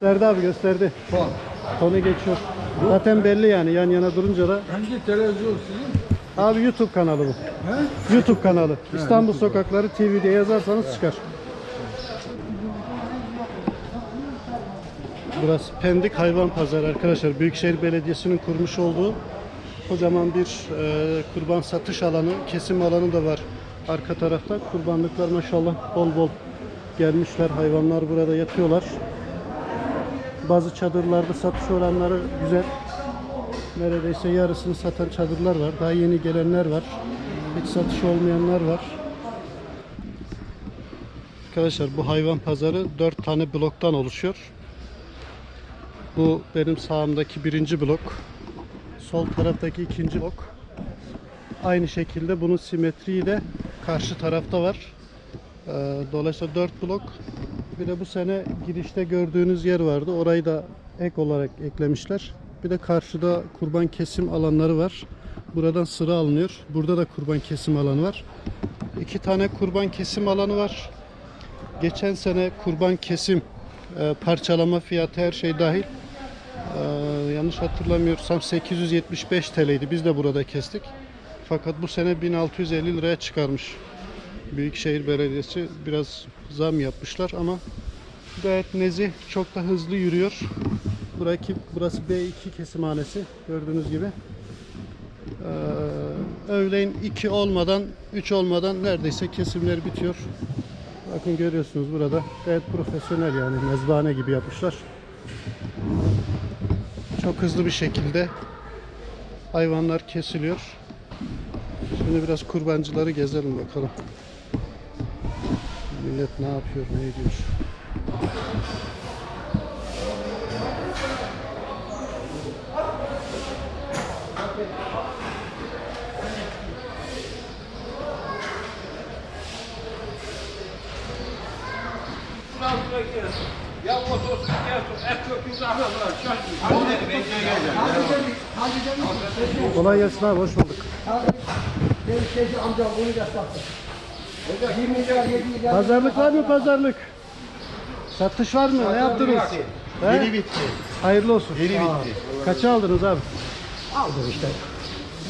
Gösterdi abi gösterdi. Fon. Konu geçiyor. Zaten belli yani yan yana durunca da. Hangi televizyon sizin? Abi YouTube kanalı bu. He? YouTube kanalı. İstanbul Sokakları TV diye yazarsanız çıkar. Burası Pendik Hayvan Pazarı arkadaşlar. Büyükşehir Belediyesi'nin kurmuş olduğu kocaman bir e, kurban satış alanı, kesim alanı da var arka tarafta. Kurbanlıklar maşallah bol bol gelmişler. Hayvanlar burada yatıyorlar. Bazı çadırlarda satış oranları güzel. Neredeyse yarısını satan çadırlar var. Daha yeni gelenler var. Hiç satış olmayanlar var. Arkadaşlar bu hayvan pazarı 4 tane bloktan oluşuyor. Bu benim sağımdaki birinci blok. Sol taraftaki ikinci blok. Aynı şekilde bunun simetriği de karşı tarafta var. Ee, Dolayısıyla 4 blok. Bir de bu sene girişte gördüğünüz yer vardı. Orayı da ek olarak eklemişler. Bir de karşıda kurban kesim alanları var. Buradan sıra alınıyor. Burada da kurban kesim alanı var. İki tane kurban kesim alanı var. Geçen sene kurban kesim e, parçalama fiyatı her şey dahil ee, yanlış hatırlamıyorsam 875 TL'ydi. Biz de burada kestik. Fakat bu sene 1650 liraya çıkarmış. Büyükşehir Belediyesi biraz zam yapmışlar ama gayet nezih, çok da hızlı yürüyor. Burası, burası B2 kesimhanesi gördüğünüz gibi. Ee, öğleyin 2 olmadan 3 olmadan neredeyse kesimler bitiyor. Bakın görüyorsunuz burada gayet profesyonel yani mezbahane gibi yapmışlar. Çok hızlı bir şekilde hayvanlar kesiliyor. Şimdi biraz kurbancıları gezelim bakalım. Millet ne yapıyor, ne ediyor? Ya motosiklet gelsin, et yok, yüzahlar var, şaşırın. Kolay gelsin abi, hoş bulduk. Benim teyze amcam bunu da sattı. 20 milyar 7 milyar. Pazarlık var mı pazarlık? Satış var mı? Ne yaptınız? He? Yeni bitti. Hayırlı olsun. Yeni bitti. Kaça aldınız abi? Aldım işte.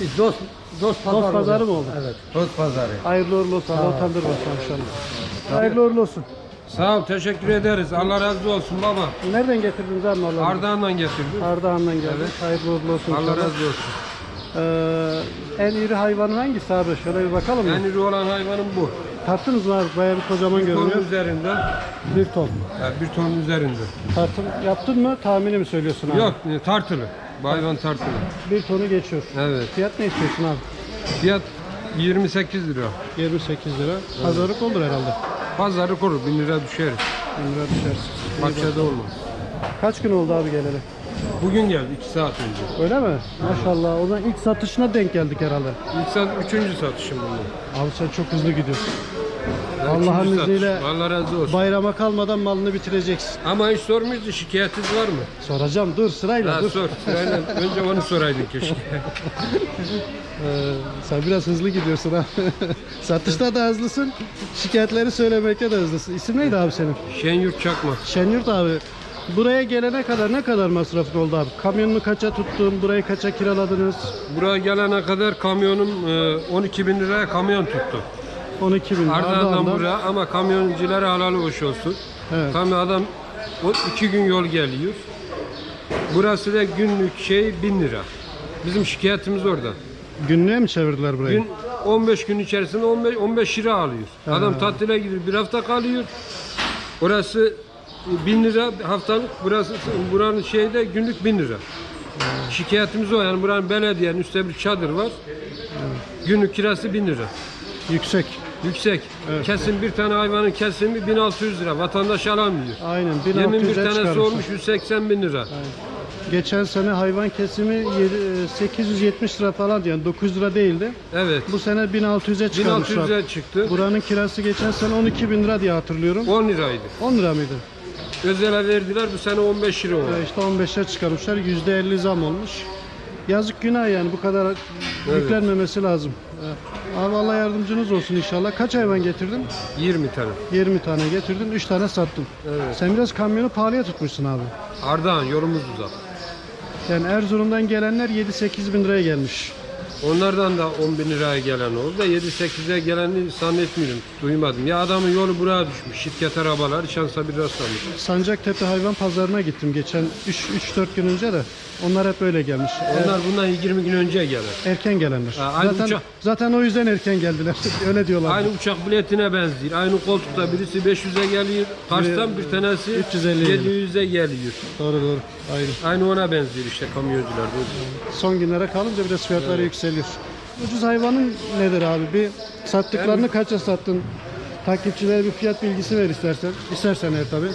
Biz dost dost pazarı. Dost pazarı mı oldu? Evet. Toz pazarı. Hayırlı uğurlu olsun. Allah utandırmasın inşallah. Hayırlı uğurlu olsun. Sağ ol, teşekkür ederiz. Allah razı olsun baba. Nereden getirdiniz abi malları? Ardahan'dan getirdim. Ardahan'dan geldi. Hayırlı uğurlu olsun. Allah inşallah. razı olsun. Ee, en iri hayvanın hangisi abi? Şöyle bir bakalım mı? En iri olan hayvanım bu. Tarttınız mı abi? Bayağı bir kocaman Bir ton görünüyor. üzerinde, Bir ton. yani bir ton üzerinde. Tartım yaptın mı? Tahmini mi söylüyorsun abi? Yok, e, tartılı. Bu hayvan tartılı. Bir tonu geçiyor. Evet. Fiyat ne istiyorsun abi? Fiyat 28 lira. 28 lira. Pazarlık olur herhalde. Pazarı kurur, 1000 lira düşeriz. 1000 lira düşersin. İyi Bahçede olmaz. Kaç gün oldu abi geleli? Bugün geldi, 2 saat önce. Öyle mi? Maşallah. O zaman ilk satışına denk geldik herhalde. İlk saat 3. satışım bunun. Abi sen çok hızlı gidiyorsun. Yani Allah'ın üçüncü satış. izniyle Allah razı olsun. bayrama kalmadan malını bitireceksin. Ama hiç sormuştu, şikayetiniz var mı? Soracağım. Dur sırayla Ha, dur. sor. Sırayla önce onu soraydın keşke. Ee, sen biraz hızlı gidiyorsun ha. Satışta da hızlısın. Şikayetleri söylemekte de hızlısın. İsim neydi abi senin? Şenyurt Çakma. Şenyurt abi. Buraya gelene kadar ne kadar masrafın oldu abi? Kamyonunu kaça tuttun? Burayı kaça kiraladınız? Buraya gelene kadar kamyonum e, 12 bin liraya kamyon tuttu. 12 bin. Ardahan'dan buraya ama kamyonculara halalı hoş olsun. Evet. Tabii adam o iki gün yol geliyor. Burası da günlük şey bin lira. Bizim şikayetimiz orada. Günlüğe mi çevirdiler burayı? Gün 15 gün içerisinde 15 15 lira alıyor. Adam tatile gidiyor bir hafta kalıyor. Orası bin lira haftalık burası buranın şeyde günlük bin lira. Şikayetimiz o yani buranın belediyenin üstte bir çadır var. Günlük kirası bin lira. Yüksek. Yüksek. Kesin bir tane hayvanın kesimi 1600 lira. Vatandaş alamıyor. Aynen. 21 1600'e tanesi çıkarmışlar. olmuş 180 bin lira. Geçen sene hayvan kesimi yedi- e, 870 lira falan yani 900 lira değildi. Evet. Bu sene 1600'e çıkarmışlar. 1600'e çıktı. Buranın kirası geçen sene 12 bin lira diye hatırlıyorum. 10 liraydı. 10 lira mıydı? Özele verdiler bu sene 15 lira oldu. İşte 15'e çıkarmışlar. %50 zam olmuş. Yazık günah yani bu kadar yüklenmemesi lazım. Abi Allah yardımcınız olsun inşallah. Kaç hayvan getirdin? 20 tane. 20 tane getirdin, 3 tane sattın. Evet. Sen biraz kamyonu pahalıya tutmuşsun abi. Ardahan yolumuz uzak. Yani Erzurum'dan gelenler 7-8 bin liraya gelmiş. Onlardan da 10 bin liraya gelen oldu da 7-8'e geleni zannetmiyorum. Duymadım. Ya adamın yolu buraya düşmüş. Şirket arabalar şansa bir rastlamış. Sancaktepe hayvan pazarına gittim geçen 3-4 gün önce de. Onlar hep öyle gelmiş. Onlar bundan 20 gün önce gelir. Erken gelenler. Ha, aynı zaten, uçak- zaten o yüzden erken geldiler. öyle diyorlar. Aynı uçak biletine benziyor. Aynı koltukta birisi 500'e geliyor. Karşıdan bir tanesi 350 'ye 700'e geliyor. Doğru doğru. Aynı. Aynı ona benziyor işte kamyoncular. Son günlere kalınca biraz fiyatları yükseliyor. Ucuz hayvanın nedir abi? Bir sattıklarını kaça sattın? Takipçilere bir fiyat bilgisi ver istersen. İstersen eğer tabii.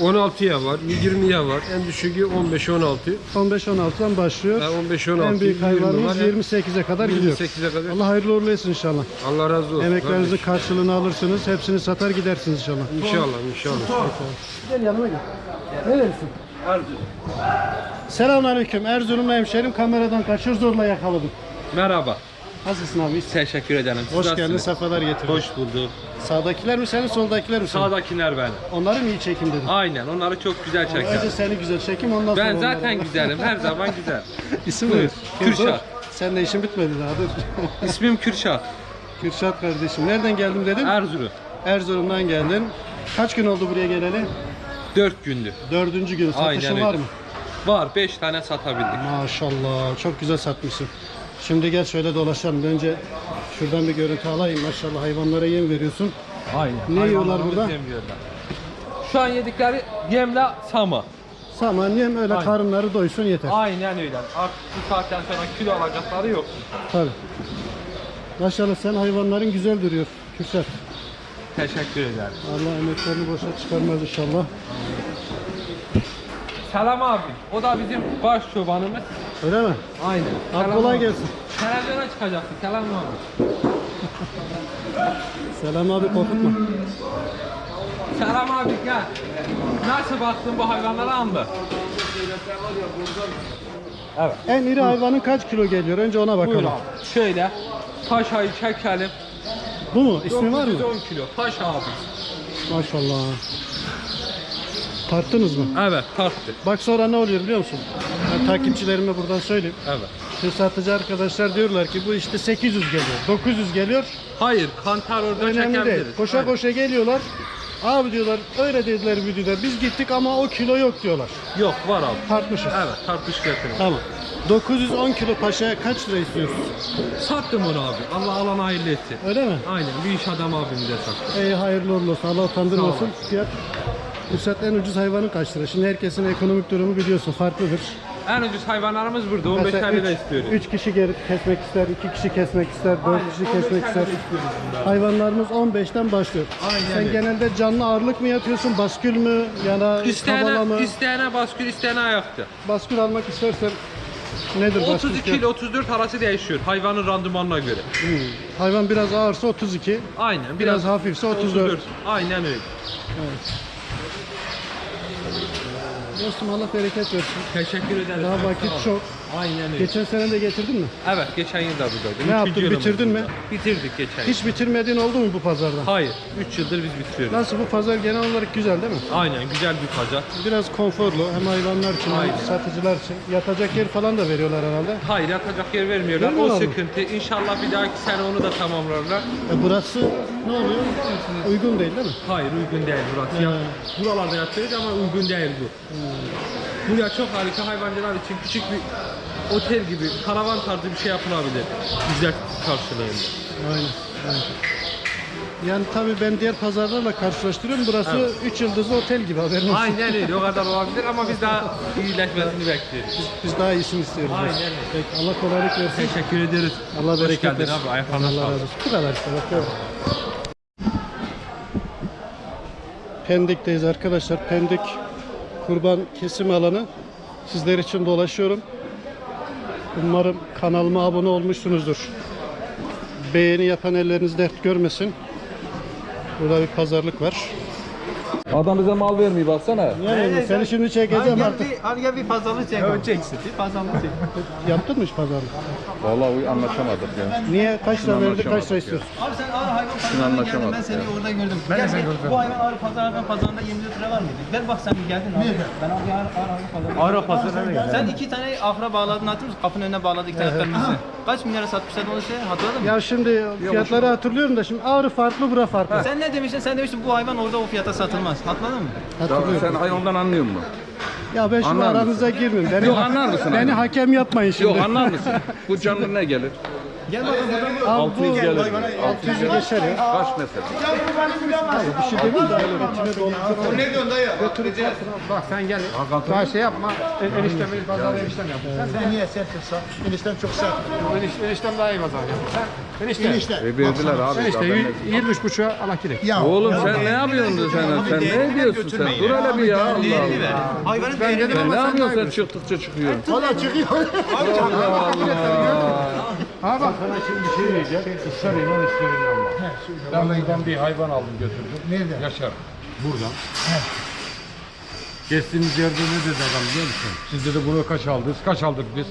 16'ya var, 20'ye var. En düşüğü 15-16. 15-16'dan başlıyor. Ha, 15-16. en büyük 20 hayvanımız var. 28'e kadar gidiyor. 28'e kadar. Allah hayırlı uğurlu etsin inşallah. Allah razı olsun. Emeklerinizin karşılığını alırsınız. Hepsini satar gidersiniz inşallah. İnşallah, inşallah. Gel yanıma gel. Nerelisin? Selamünaleyküm. Erzurumlu hemşerim kameradan kaçır zorla yakaladım. Merhaba. Nasılsın abi? Teşekkür ederim. Siz Hoş geldin, nasılsınız? sefalar getirdin. Hoş bulduk. Sağdakiler mi senin, soldakiler mi senin? Sağdakiler benim. Onları mı iyi çekim dedim? Aynen onları çok güzel Önce çeker. seni güzel çekim ondan sonra Ben onları. zaten güzelim. Her zaman güzel. İsim Buyur. Kürşat. Sen de işin bitmedi daha dur. İsmim Kürşat. Kürşat kardeşim. Nereden geldim dedin? Erzurum. Erzurum'dan geldin. Kaç gün oldu buraya geleli? Dört gündü. Dördüncü gün. Satışın Aynen öyle. var mı? Var. Beş tane satabildik. Maşallah. Çok güzel satmışsın. Şimdi gel şöyle dolaşalım. Önce şuradan bir görüntü alayım. Maşallah hayvanlara yem veriyorsun. Aynen. Ne yiyorlar burada? Şu an yedikleri yemle sama. Saman yem öyle Aynen. karınları doysun yeter. Aynen öyle. Artık bu saatten sonra kilo alacakları yok. Tabii. Maşallah sen hayvanların güzel duruyor. Kürşat. Teşekkür ederim. Allah emeklerini boşa çıkarmaz inşallah. Selam abi. O da bizim baş çobanımız. Öyle mi? Aynen. Abi Selam kolay abi. gelsin. Televizyona çıkacaksın. Selam abi. Selam abi korkutma. Selam abi gel. Nasıl baktın bu hayvanlara anla? Evet. En iri hayvanın kaç kilo geliyor? Önce ona Buyur bakalım. abi. Şöyle paşayı çekelim. Bu mu? İsmi var mı? 910 kilo. Paşa abi. Maşallah. Tarttınız mı? Evet tarttı. Bak sonra ne oluyor biliyor musun? Ben takipçilerime buradan söyleyeyim. Evet. Şu satıcı arkadaşlar diyorlar ki bu işte 800 geliyor, 900 geliyor. Hayır kantar orada Önemli değil. çekebiliriz. Koşa Aynen. koşa geliyorlar. Abi diyorlar öyle dediler videoda. Biz gittik ama o kilo yok diyorlar. Yok var abi. Tartmışız. Evet tartış getirin. Tamam. 910 kilo paşaya kaç lira istiyorsun? Sattım onu abi. Allah alan hayırlı etsin. Öyle mi? Aynen bir iş adam abim de sattı. Ey hayırlı uğurlu olsun. Allah utandırmasın. Fiyat Kürşat en ucuz hayvanın kaç lira? Şimdi herkesin ekonomik durumu biliyorsun farklıdır. En ucuz hayvanlarımız burada 15 tane lira istiyoruz. 3 kişi geri kesmek ister, 2 kişi kesmek ister, 4 Aynen, kişi 15 kesmek tane ister. istiyoruz. Hayvanlarımız 15'ten başlıyor. Aynen Sen öyle. genelde canlı ağırlık mı yapıyorsun, baskül mü ya da kavala mı? İsteyene, isteyene baskül, isteyene ayaktı. Baskül almak istersen nedir baskül 32 fiyatı? ile 34 arası değişiyor hayvanın randımanına göre. Hmm. Hayvan biraz ağırsa 32, Aynen. biraz hafifse 34. Aynen öyle. Dostum Allah bereket versin. Teşekkür ederim. Daha Sağ vakit çok. Aynen öyle. Geçen sene de getirdin mi? Evet geçen yıl da buradaydım. Ne yaptın, bitirdin mi? Bitirdik geçen yıl. Hiç bitirmediğin oldu mu bu pazarda? Hayır. 3 yıldır biz bitiriyoruz. Nasıl bu pazar genel olarak güzel değil mi? Aynen güzel bir pazar. Biraz konforlu hem hayvanlar için hem Aynen. satıcılar için. Yatacak yer falan da veriyorlar herhalde. Hayır yatacak yer vermiyorlar. Vermiyorlar o mı? sıkıntı. İnşallah bir dahaki sene onu da tamamlarlar. E burası ne oluyor? Uygun değil değil mi? Hayır uygun değil burası. Ya, buralarda yatıyoruz ama uygun değil bu. Buraya çok harika hayvancılar için küçük bir otel gibi karavan tarzı bir şey yapılabilir. Ücret karşılığında. Aynen. aynen. Yani tabii ben diğer pazarlarla karşılaştırıyorum. Burası 3 yıldızlı otel gibi haberin olsun. Aynen öyle o kadar olabilir ama biz daha iyileşmesini bekliyoruz. Biz daha iyisini istiyoruz. Aynen öyle. Peki, Allah kolaylık versin. Teşekkür ederiz. Allah Hoş bereket geldin versin. abi. Ayaklarına Allah sağlık. razı olsun. Bu kadar işte. Bak, böyle. Pendik'teyiz arkadaşlar. Pendik kurban kesim alanı. Sizler için dolaşıyorum. Umarım kanalıma abone olmuşsunuzdur. Beğeni yapan elleriniz dert görmesin. Burada bir pazarlık var. Adam bize mal vermiyor baksana. Yani seni şimdi çekeceğim artık. hadi gel bir pazarlık çek. Öleceksin. Bir pazarlık çek. Yaptın mı hiç pazarlık? Vallahi anlaşamadık ya. Niye? Kaç lira verdi? Kaç lira istiyorsun? Abi sen ağır hayvan pazarına geldin. Ben seni ya. orada gördüm. Ben Gel, bir- Bu hayvan ağır pazar hayvan pazarında 24 lira var mıydı? Gel bak sen bir geldin abi. Ben abi ağır, ağır pazarına Ağır pazarına Sen iki tane afra bağladın hatırlıyor musun? Kapının önüne bağladık iki tane kırmızı. Kaç milyara satmışlar onu şey hatırladın mı? Ya şimdi fiyatları hatırlıyorum da şimdi ağrı farklı, bura farklı. Sen ne demiştin? Sen demiştin bu hayvan orada o fiyata satılmaz. Hatırladın mı? Ya sen hayvandan anlıyor musun? Ya ben şimdi Anlar mısın? aranıza girmeyeyim. Beni, Yok, anlar mısın Beni abi? hakem yapmayın şimdi. Yok anlar mısın? Bu canlı ne gelir? Gel bakalım burada. 600 gelir. 600'ü geçer ya. Kaç mesela? Bir şey demeyeyim de öyle içine doldurup Ne diyorsun dayı? Bak sen gel. Daha şey yapma. En, eniştem pazar eniştem yap. Sen niye sertsin? Enişten çok sert. Eniştem, eniştem daha iyi pazar yap. Sen enişte. Enişte. E verdiler abi. Enişte daha ben de- 23 buçuğa Allah. Ya. Oğlum sen ne yapıyorsun sen? Sen ne ediyorsun sen? Dur hele bir ya Allah Allah. Hayvanın Sen ama ne sen yapıyorsun sen çıktıkça çıkıyorsun? Valla çıkıyor. Ha bak sana şimdi bir şey diyeceğim. İsterim on isterim Allah. Ben buradan bir hayvan aldım götürdüm. Nerede? Yaşar. Buradan. Geçtiğimiz yerde ne dedi adam biliyor musun? Siz dedi bunu kaç aldınız? Kaç aldık biz?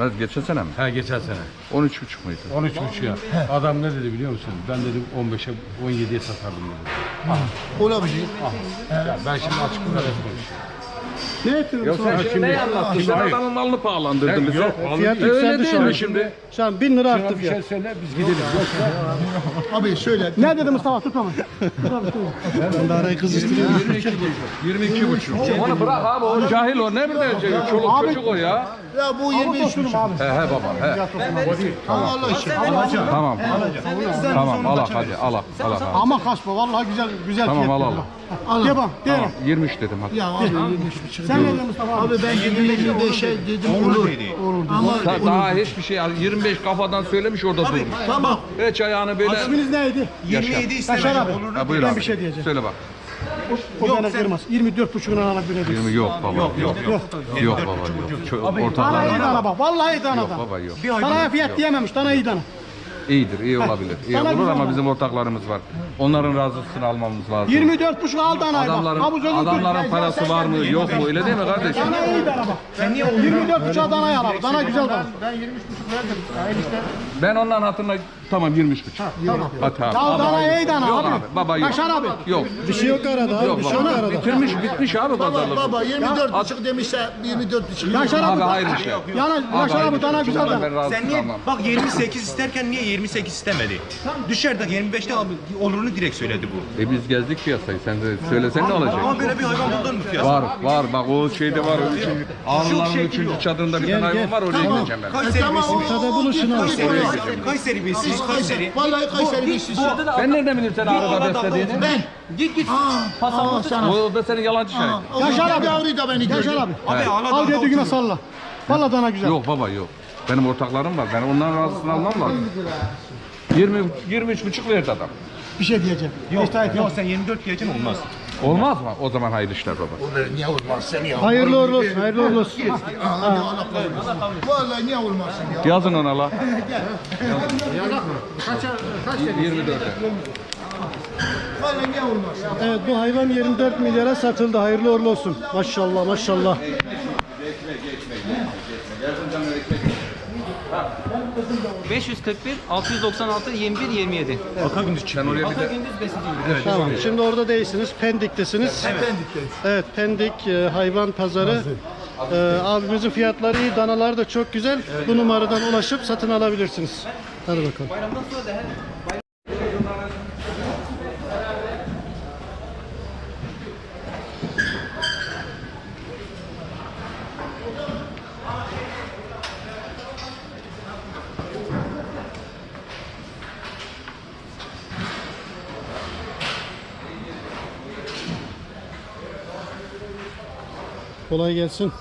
Ben geçen sene mi? Ha geçen sene. 13 buçuk muydu? 13 buçuğa. Adam ne dedi biliyor musun? Ben dedim 15'e 17'ye satardım dedi. Olabilir. Ya ben şimdi açık bir konuşuyorum. Ne ettin? Ya sen şimdi ne anlattın? Sen hayır. adamın malını pahalandırdın bize. Yok, Fiyat Öyle yükseldi değil şu an. mi şimdi? Şu an 1000 lira arttı Şuna bir şey fiyat. söyle biz gidelim. Yoksa Abi söyle. Ne dedi Mustafa? Tut ama. Ben de arayı kızıştırıyorum. 22 buçuk. Onu bırak abi o cahil o ne bilecek? Çoluk çocuk o ya. Ya bu 23 buçuk. He he baba he. Allah için. Tamam. Tamam al hadi al al. al. Ama kasma vallahi güzel güzel Tamam fiyat. al al. De bak, de. Tamam 23 dedim hadi. Ya abi 23 buçuk. Sen ne diyorsun Mustafa abi? Abi ben 25'e dedim olur. Ama Sa- Daha hiçbir şey 25 kafadan söylemiş orada durmuş. tamam. Hiç ayağını böyle İsminiz neydi? yaşa. Yaşar abi. Ha, buyur Ben abi. bir şey diyeceğim. Söyle bak. O bana kırmaz. 24 buçuğuna alak bir 20 yok baba. Yok yok yok. Yok baba yok. Çok Dana iyi dana bak. Vallahi dana Yok baba yok. Danaya fiyat diyememiş. Dana iyi dana. İyidir, iyi olabilir. İyi olur güzel ama bak. bizim ortaklarımız var. Onların razısını almamız lazım. 24 buçuk al danayı bak. Adamların Havuz önü adamların parası var mı yok mu öyle değil mi kardeşim? Dana iyi dana bak. Sen niye 24 buçuğa danayı al abi. Dana güzel dana. Ben ondan hatırına tamam 23 buçuk. Tamam. Hadi abi. Ya dana Yok abi. abi, baba yok. Yaşar abi. Yok. Bir şey yok arada abi. Yok Bir şey yok baba. arada. Bitirmiş, bitmiş abi Baba pazarlık. baba 24 buçuk demişse 24 buçuk. Yaşar Abi abi. hayırlı şey. Yana Yaşar hayırlı abi dana şey. güzel Tamam, dana. Sen niye tamam. bak 28 isterken niye 28 istemedi? Düşer de 25'te abi olurunu direkt söyledi bu. E biz gezdik piyasayı. Sen de söylesen ne olacak? Ama böyle bir hayvan buldun mu piyasada? Var, var. Bak o şeyde var. O üçüncü, Ağrıların şey üçüncü yok. çadırında bir tane hayvan var. Oraya gideceğim ben. Kayseri Tamam besi. ortada buluşun abi. Kayseri, Kayseri besi, Kayseri. Vallahi Kayseri beşsiz. Ben nereden bileyim sen ağrıda beslediğini? Ben. Git git. Sana. O da senin yalancı şahit. Yaşar abi. Yavru da beni Yaşar abi. Abi Al dediğine salla. Vallahi dana güzel. Yok baba yok. Benim ortaklarım var. Ben onların razısını almam lazım. 20 23 buçuk verdi adam. Bir şey diyeceğim. Yok. Yok sen 24 diyeceksin olmaz. Olmaz mı? O zaman hayırlı işler baba. Niye olmaz sen ya? Hayırlı uğurlu olsun. Hayırlı uğurlu olsun. Vallahi niye olmaz sen ya? Yazın ona la. Kaç kaç dedi? 24'e. Vallahi niye olmaz sen? Evet bu hayvan 24 milyara satıldı. Hayırlı uğurlu olsun. Maşallah maşallah. 541 696 21 27. Aka gündüz Sen oraya bir de Gündüz besicilik. Tamam. Şimdi orada değilsiniz. Pendik'tesiniz. Pendik'teyiz. Evet Pendik e, hayvan pazarı. E, abimizin fiyatları iyi. Danalar da çok güzel. Bu numaradan ulaşıp satın alabilirsiniz. Hadi bakalım. Bayramdan sonra da her Kolay gelsin.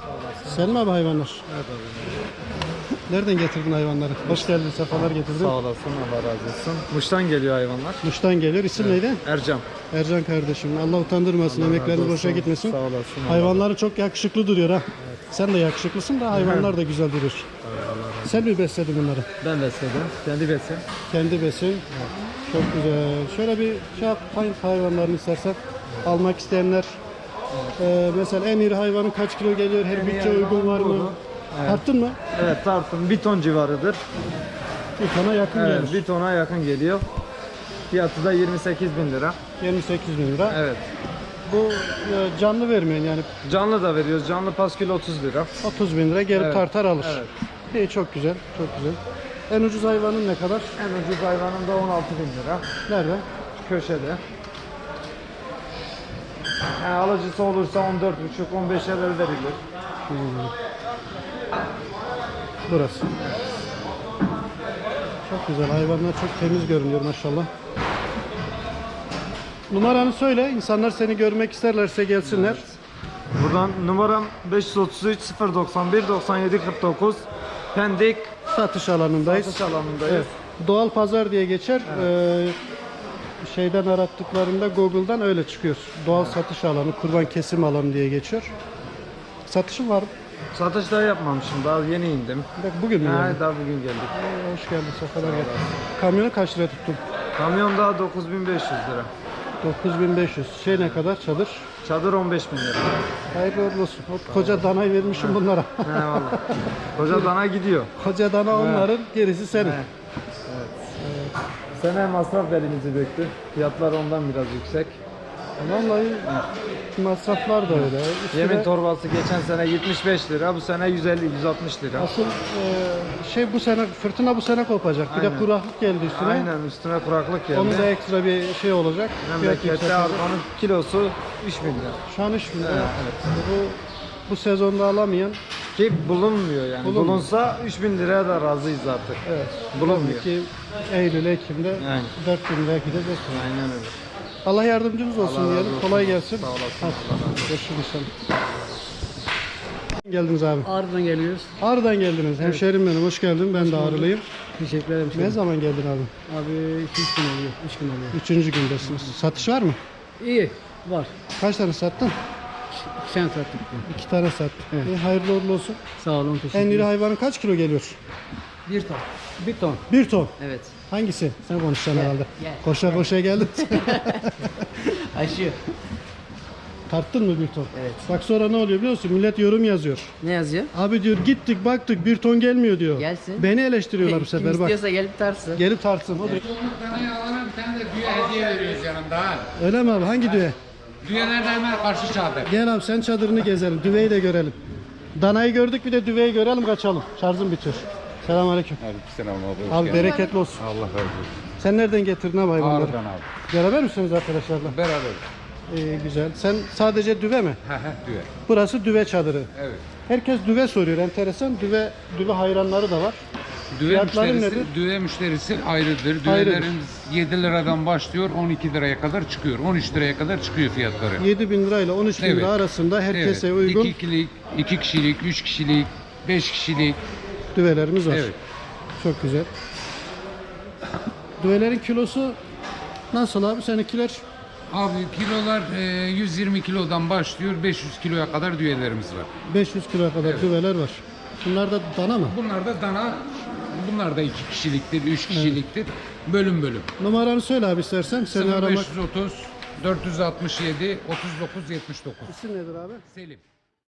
Sen mi abi hayvanlar? Evet abi. Nereden getirdin hayvanları? Hoş geldin, sefalar getirdin. Sağ olasın, Allah razı olsun. Muş'tan geliyor hayvanlar. Muş'tan geliyor. İsim neydi? Ercan. Ercan kardeşim. Allah utandırmasın, emeklerin boşa gitmesin. Sağ olasın. Hayvanları çok yakışıklı duruyor ha. Sen de yakışıklısın da hayvanlar da güzel duruyor. Sen mi besledin bunları? Ben besledim. Kendi besledim. Kendi besin. Çok güzel. Şöyle bir şey yap, hay- hayvanlarını istersen. Almak isteyenler e, mesela en iri hayvanın kaç kilo geliyor? Her bütçe uygun var mı? Tarttın mı? Evet tartım bir ton civarıdır. Bir tona yakın Evet, gelir. bir tona yakın geliyor. Fiyatı da 28 bin lira. 28 bin lira. Evet. Bu e, canlı vermeyen yani Canlı da veriyoruz. Canlı paskül 30 lira. 30 bin lira gelip Evet. tartar alır. Evet. İyi çok güzel, çok güzel. En ucuz hayvanın ne kadar? En ucuz hayvanın da 16 bin lira. Nerede? Köşede. Yani alıcısı olursa 14,5-15'e de verilir. Burası. Çok güzel. Hayvanlar çok temiz görünüyor maşallah. Numaranı söyle. İnsanlar seni görmek isterlerse gelsinler. Buradan numaram 533 091 97 49 Pendik Satış alanındayız. satış alanındayız. Evet. Doğal pazar diye geçer. Ee, şeyden arattıklarında Google'dan öyle çıkıyor. Doğal satış alanı, kurban kesim alanı diye geçiyor. Satışım var. Satış daha yapmamışım. Daha yeni indim. Bak Bugün mü? Ha, yani? daha bugün geldik. Ee, Hoş geldin. Sefalar geldin. Kamyonu kaç liraya tuttun? Kamyon daha 9500 lira. 9500. Şey ne kadar? Çadır? Çadır 15 bin lira. Hayırlı uğurlu olsun. O koca danayı vermişim bunlara. He valla. Koca dana gidiyor. koca dana onların, gerisi senin. He. Sene masraf belimizi döktü. Fiyatlar ondan biraz yüksek. Vallahi masraflar da öyle. Üstüne Yemin torbası geçen sene 75 lira, bu sene 150-160 lira. Asıl e, şey bu sene, fırtına bu sene kopacak. Bir de Aynen. kuraklık geldi üstüne. Aynen üstüne kuraklık geldi. Onun da ekstra bir şey olacak. Fiyat Memlekette arpanın kilosu 3 bin lira. Şu an 3 bin lira. Evet, Bu, bu sezonda alamayan Ki bulunmuyor yani. Bulunmuyor. Bulunsa 3000 liraya da razıyız artık. evet, Bulunmuyor. ki Eylül, Ekim'de Aynen. 4 bin liraya gidecek. Aynen öyle. Allah yardımcımız olsun Allah diyelim. olsun. Kolay gelsin. Sağ olasın. Hadi. Görüşürüz inşallah. Geldiniz abi. Ağrı'dan geliyoruz. Ağrı'dan geldiniz. Hemşerim benim. Hoş geldin. Ben de Ağrılıyım. Teşekkür ederim. Ne zaman geldin abi? Abi 2-3 gün oluyor. 3 gün oluyor. Üçüncü gündesiniz. Satış var mı? İyi. Var. Kaç tane sattın? 2 tane sattık. İki tane sattın. Evet. İyi, hayırlı uğurlu olsun. Sağ olun. Teşekkür En iri ederim. hayvanın kaç kilo geliyor? Bir ton. Bir ton. Bir ton. Evet. Hangisi? Sen konuşacaksın herhalde. gel, koşa koşa geldin. Aşı. Tarttın mı bir ton? Evet. Bak sonra ne oluyor biliyor musun? Millet yorum yazıyor. Ne yazıyor? Abi diyor gittik baktık bir ton gelmiyor diyor. Gelsin. Beni eleştiriyorlar bu Kim sefer bak. istiyorsa gelip tarsın. Gelip tartsın. O da- Bir tane de düğe hediye veriyoruz yanında. ha. Öyle mi abi? Hangi düve? Düğelerde hemen karşı çadır. Gel abi sen çadırını gezelim. Düveyi de görelim. Danayı gördük bir de düveyi görelim kaçalım. Şarjım bitiyor. Selamünaleyküm. Selam abi. Abi bereketli olsun. Allah razı olsun. Sen nereden getirdin abi hayvanları? Ağrı'dan abi. Beraber misiniz arkadaşlarla? Beraber. İyi güzel. Sen sadece düve mi? He he düğe. Burası düve çadırı. Evet. Herkes düve soruyor. Enteresan. Düve düve hayranları da var. Düğe Fiyatları müşterisi, nedir? düğe müşterisi ayrıdır. Düğelerimiz 7 liradan başlıyor 12 liraya kadar çıkıyor. 13 liraya kadar çıkıyor fiyatları. 7 bin lirayla 13 bin Evet. lira arasında herkese evet. uygun 2 kişilik, 2 kişilik, 3 kişilik, 5 kişilik. Düvelerimiz var. Evet. Çok güzel. Düvelerin kilosu nasıl abi? Seninkiler Abi kilolar e, 120 kilodan başlıyor 500 kiloya kadar düğelerimiz var. 500 kiloya kadar düveler var. Bunlar da dana mı? Bunlar da dana, bunlar da 2 kişiliktir, 3 kişiliktir. Bölüm bölüm. Numaranı söyle abi istersen. Seni aramak. 0530 467 39 79. İsim nedir abi? Selim.